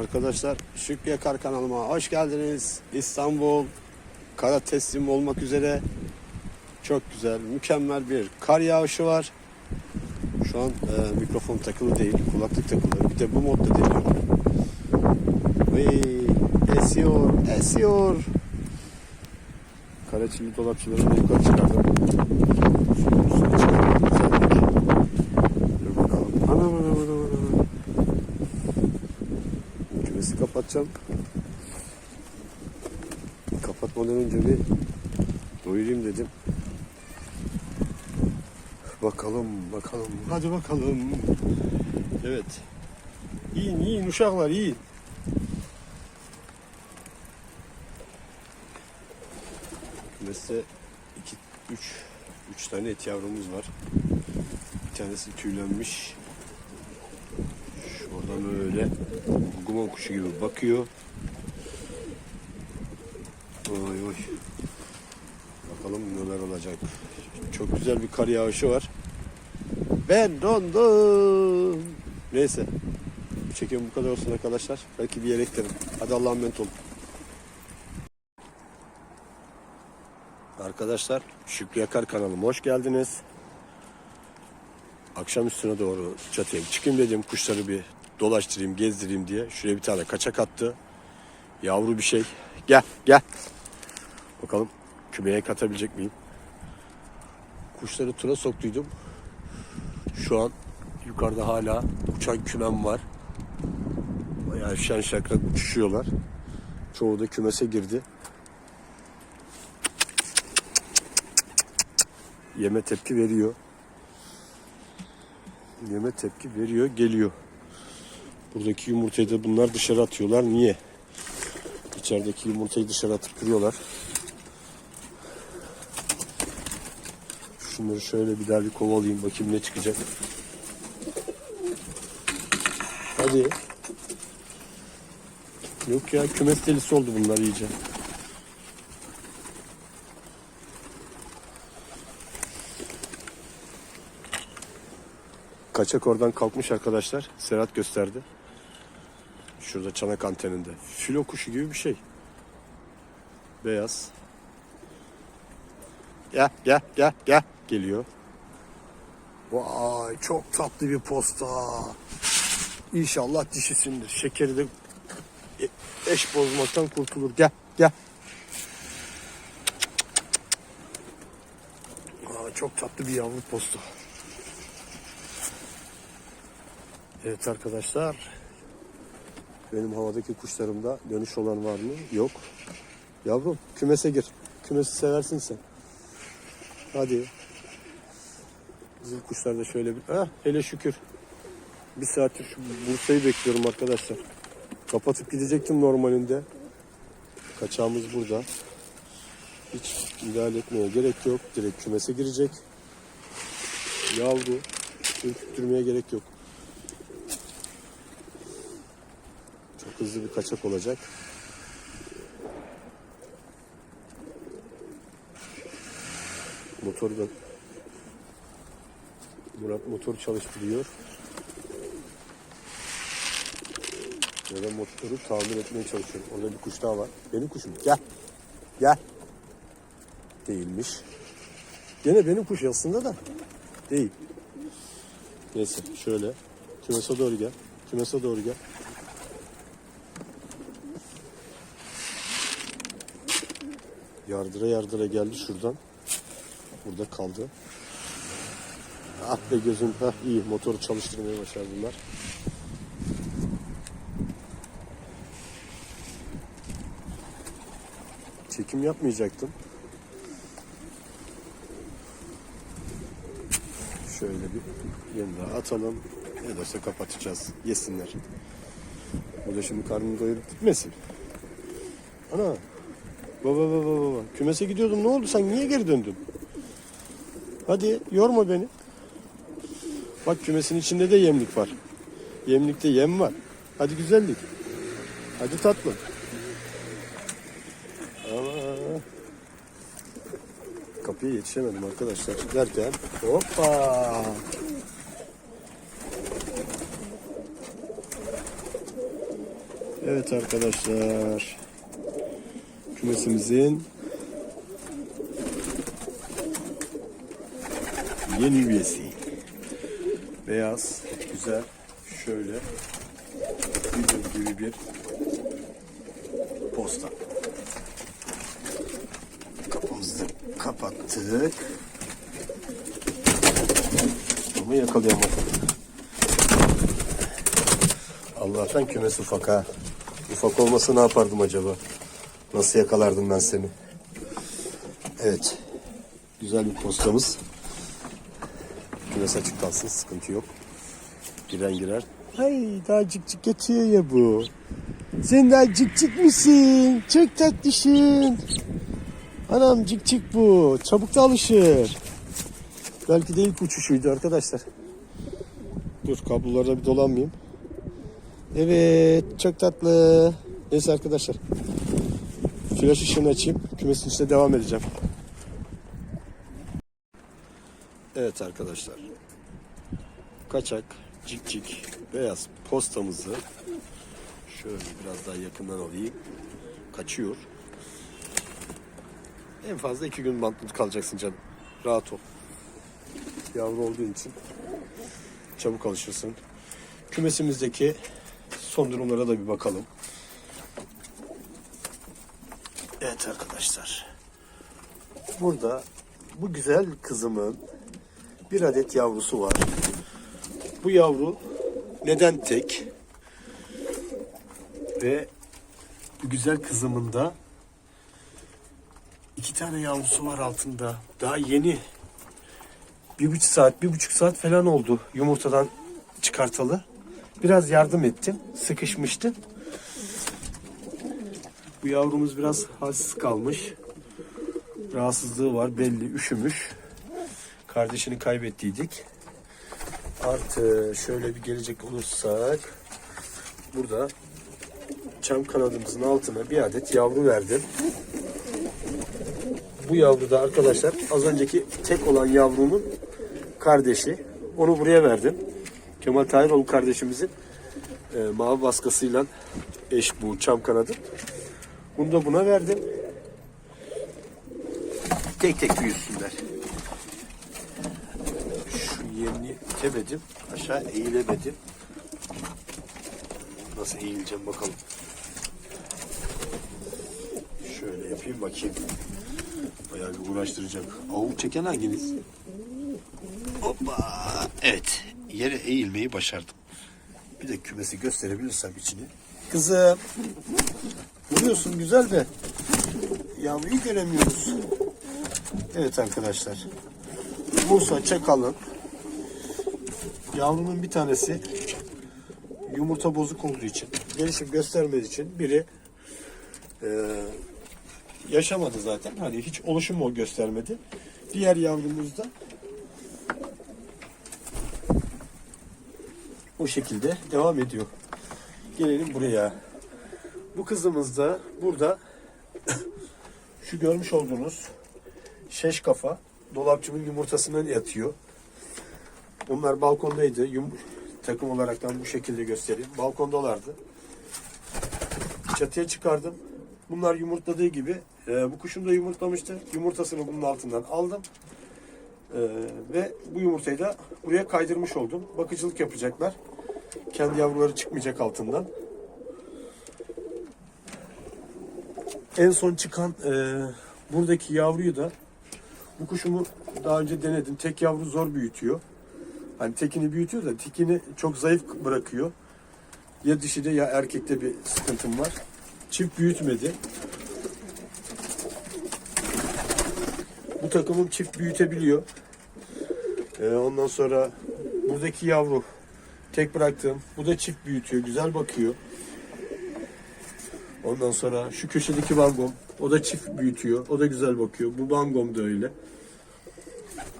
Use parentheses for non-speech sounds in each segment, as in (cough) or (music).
Arkadaşlar Şükrü Yakar kanalıma hoş geldiniz. İstanbul kara teslim olmak üzere. Çok güzel, mükemmel bir kar yağışı var. Şu an e, mikrofon takılı değil, kulaklık takılı. Bir de bu modda deniyorum. Vay, esiyor, esiyor. Karaçili dolapçılarını yukarı çıkardım. Şunun üstüne çıkardım. Güzellik. Dur bakalım. Anam anam anam anam. Kümesi kapatacağım. Kapatmadan önce bir doyurayım dedim. Bakalım bakalım. Hadi bakalım. Evet. Yiyin yiyin uşaklar yiyin. Kümeste iki, üç, üç tane et yavrumuz var. Bir tanesi tüylenmiş. Şuradan öyle guman kuşu gibi bakıyor. Oy oy. Bakalım neler olacak. Çok güzel bir kar yağışı var. Ben dondum. Neyse. Bu çekim bu kadar olsun arkadaşlar. Belki bir yere eklerim. Hadi Allah'a emanet olun. Arkadaşlar Şükrü Yakar kanalıma hoş geldiniz. Akşam üstüne doğru çatıya çıkayım dedim kuşları bir dolaştırayım gezdireyim diye. Şuraya bir tane kaçak attı. Yavru bir şey. Gel gel. Bakalım kümeye katabilecek miyim? Kuşları tura soktuydum. Şu an yukarıda hala uçan kümem var. Bayağı şen şakrak uçuşuyorlar. Çoğu da kümese girdi. Yeme tepki veriyor. Yeme tepki veriyor, geliyor. Buradaki yumurtayı da bunlar dışarı atıyorlar. Niye? İçerideki yumurtayı dışarı atıp duruyorlar. Şunları şöyle bir daha bir kovalayayım bakayım ne çıkacak. Hadi. Yok ya kümes delisi oldu bunlar iyice. Kaçak oradan kalkmış arkadaşlar. Serhat gösterdi. Şurada çanak anteninde. Filo kuşu gibi bir şey. Beyaz. Gel gel gel gel. Geliyor. Vay çok tatlı bir posta. İnşallah dişisindir. Şekeri de e- eş bozmaktan kurtulur. Gel gel. Aa, çok tatlı bir yavru posta. Evet arkadaşlar. Benim havadaki kuşlarımda dönüş olan var mı? Yok. Yavrum kümese gir. Kümesi seversin sen. Hadi. Bizim kuşlar da şöyle bir... Heh, hele şükür. Bir saattir şu Bursa'yı bekliyorum arkadaşlar. Kapatıp gidecektim normalinde. Kaçağımız burada. Hiç müdahale etmeye gerek yok. Direkt kümese girecek. Yavru. Ürküttürmeye gerek yok. Hızlı bir kaçak olacak. Motoru da Murat motor çalıştırıyor. Ya da motoru tamir etmeye çalışıyorum. Orada bir kuş daha var. Benim kuşum. Gel. Gel. Değilmiş. Gene benim kuş aslında da. Değil. Neyse şöyle. Kümese doğru gel. Kümese doğru gel. Yardıra yardıra geldi şuradan. Burada kaldı. Ah be gözüm. Hah iyi. Motoru çalıştırmaya başardılar. Çekim yapmayacaktım. Şöyle bir daha atalım. Ne de olsa kapatacağız. Yesinler. Bu da şimdi karnını doyurup gitmesin. Ana. Baba baba baba. Kümese gidiyordum. Ne oldu? Sen niye geri döndün? Hadi yorma beni. Bak kümesin içinde de yemlik var. Yemlikte yem var. Hadi güzellik. Hadi tatlı. Ama kapıya yetişemedim arkadaşlar. Derken hoppa. Evet arkadaşlar. Kümesimizin yeni üyesi. Beyaz, güzel, şöyle biblo gibi bir posta. Kapımızı kapattık. Ama yakalayamadım. Allah'tan kümes ufak ha. Ufak olmasa ne yapardım acaba? Nasıl yakalardım ben seni? Evet. Güzel bir postamız. Kümes açık kalsın sıkıntı yok. Giren girer. Ay daha cik cik yatıyor ya bu. Sen daha cik cik misin? Çok tatlısın. Anam cik cik bu. Çabuk da alışır. Belki de ilk uçuşuydu arkadaşlar. Dur kablolara bir dolanmayayım. Evet çok tatlı. Neyse arkadaşlar. Flash ışığını açayım. Kümesin içine devam edeceğim. Evet arkadaşlar. Kaçak, cik cik, beyaz postamızı şöyle biraz daha yakından alayım. Kaçıyor. En fazla iki gün bantlı kalacaksın canım. Rahat ol. Yavru olduğu için çabuk alışırsın. Kümesimizdeki son durumlara da bir bakalım. Evet arkadaşlar. Burada bu güzel kızımın bir adet yavrusu var. Bu yavru neden tek? Ve bu güzel kızımın da iki tane yavrusu var altında. Daha yeni. Bir buçuk saat, bir buçuk saat falan oldu yumurtadan çıkartalı. Biraz yardım ettim. Sıkışmıştı. Bu yavrumuz biraz halsiz kalmış. Rahatsızlığı var belli. Üşümüş. Kardeşini kaybettiydik. Artı şöyle bir gelecek olursak burada çam kanadımızın altına bir adet yavru verdim. Bu yavru da arkadaşlar az önceki tek olan yavrumun kardeşi. Onu buraya verdim. Kemal Tahiroğlu kardeşimizin e, mavi baskısıyla eş bu çam kanadı. Bunu da buna verdim. Tek tek büyüsünler. Şu yerini temedim. Aşağı eğilemedim. Nasıl eğileceğim bakalım. Şöyle yapayım bakayım. Bayağı bir uğraştıracak. Avuk çeken hanginiz? Hoppa. Evet. Yere eğilmeyi başardım. Bir de kümesi gösterebilirsem içini. Kızım. Vuruyorsun güzel de. Yavruyu göremiyoruz. Evet arkadaşlar. Musa Çakal'ın yavrunun bir tanesi yumurta bozuk olduğu için, gelişim göstermediği için biri e, yaşamadı zaten. Hani hiç oluşum o göstermedi. Diğer yavrumuz da o şekilde devam ediyor. Gelelim buraya. Bu kızımız da burada (coughs) şu görmüş olduğunuz şeş kafa dolapçımın yumurtasından yatıyor. Bunlar balkondaydı. Yum takım olaraktan bu şekilde göstereyim. Balkondalardı. Çatıya çıkardım. Bunlar yumurtladığı gibi e, bu kuşum da yumurtlamıştı. Yumurtasını bunun altından aldım. E, ve bu yumurtayı da buraya kaydırmış oldum. Bakıcılık yapacaklar. Kendi yavruları çıkmayacak altından. En son çıkan e, buradaki yavruyu da bu kuşumu daha önce denedim. Tek yavru zor büyütüyor. Hani tekini büyütüyor da tekini çok zayıf bırakıyor. Ya dişide ya erkekte bir sıkıntım var. Çift büyütmedi. Bu takımım çift büyütebiliyor. Ee, ondan sonra buradaki yavru tek bıraktığım. Bu da çift büyütüyor. Güzel bakıyor. Ondan sonra şu köşedeki bangom. O da çift büyütüyor. O da güzel bakıyor. Bu bangom da öyle.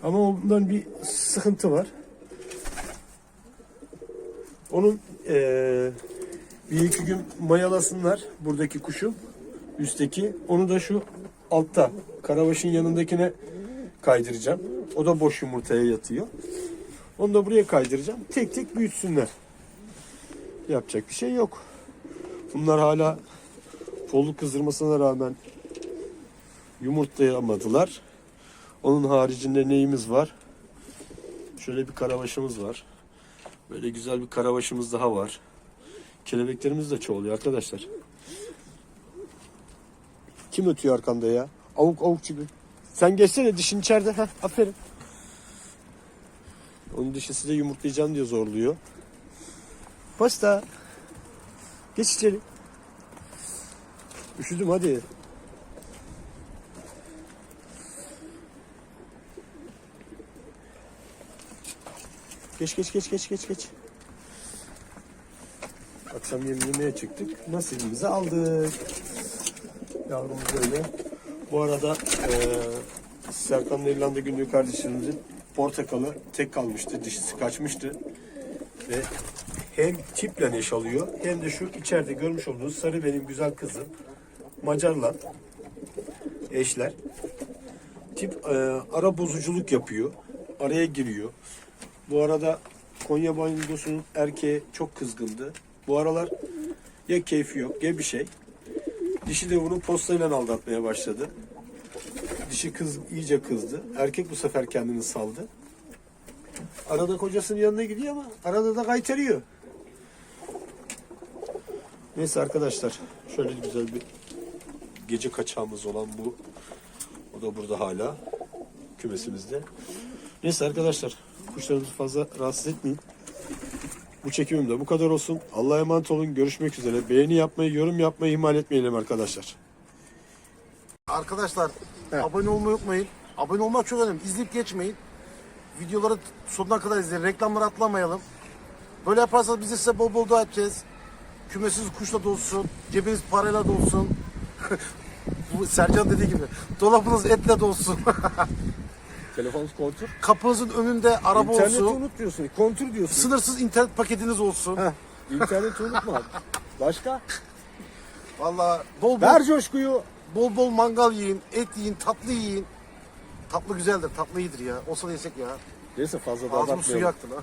Ama ondan bir sıkıntı var. Onun eee, bir iki gün mayalasınlar buradaki kuşu. Üstteki. Onu da şu altta. Karabaşın yanındakine kaydıracağım. O da boş yumurtaya yatıyor. Onu da buraya kaydıracağım. Tek tek büyütsünler. Yapacak bir şey yok. Bunlar hala kolluk kızdırmasına rağmen yumurtlayamadılar. Onun haricinde neyimiz var? Şöyle bir karabaşımız var. Böyle güzel bir karabaşımız daha var. Kelebeklerimiz de çoğuluyor arkadaşlar. Kim ötüyor arkanda ya? Avuk avuk gibi. Sen geçsene dişin içeride. Heh, aferin. Onun dişisi de yumurtlayacağım diye zorluyor. Pasta. Geç içeri. Üşüdüm hadi. Geç geç geç geç geç geç. Akşam yemeğe çıktık. Nasibimizi aldık. Yavrumuz öyle. Bu arada eee Serkan'ın İrlanda günlüğü kardeşimizin portakalı tek kalmıştı. Dişisi kaçmıştı. Ve hem tiple eş alıyor hem de şu içeride görmüş olduğunuz sarı benim güzel kızım. Macarla eşler. Tip eee, ara bozuculuk yapıyor. Araya giriyor. Bu arada Konya Banyosu'nun erkeği çok kızgındı. Bu aralar ya keyfi yok ya bir şey. Dişi de bunu postayla aldatmaya başladı. Dişi kız iyice kızdı. Erkek bu sefer kendini saldı. Arada kocasının yanına gidiyor ama arada da kaytarıyor. Neyse arkadaşlar şöyle güzel bir gece kaçağımız olan bu. O da burada hala kümesimizde. Neyse arkadaşlar kuşlarımızı fazla rahatsız etmeyin. Bu çekimim de bu kadar olsun. Allah'a emanet olun. Görüşmek üzere. Beğeni yapmayı, yorum yapmayı ihmal etmeyelim arkadaşlar. Arkadaşlar Evet. abone olmayı unutmayın. Abone olmak çok önemli. İzleyip geçmeyin. Videoları sonuna kadar izleyin. Reklamları atlamayalım. Böyle yaparsanız biz de size bol bol dua edeceğiz. Kümesiz kuşla dolsun. Cebiniz parayla dolsun. (laughs) Bu Sercan dediği gibi. Dolabınız etle dolsun. (laughs) Telefonunuz kontur. Kapınızın önünde araba İnterneti olsun. unut diyorsun. Kontur diyorsun. Sınırsız internet paketiniz olsun. Heh, İnterneti unutma. Başka? Vallahi bol bol, Ver coşkuyu. bol bol mangal yiyin, et yiyin, tatlı yiyin. Tatlı güzeldir, tatlı iyidir ya. Olsa da yesek ya. Neyse fazla da Ağzımın abartmayalım. suyu aktı lan.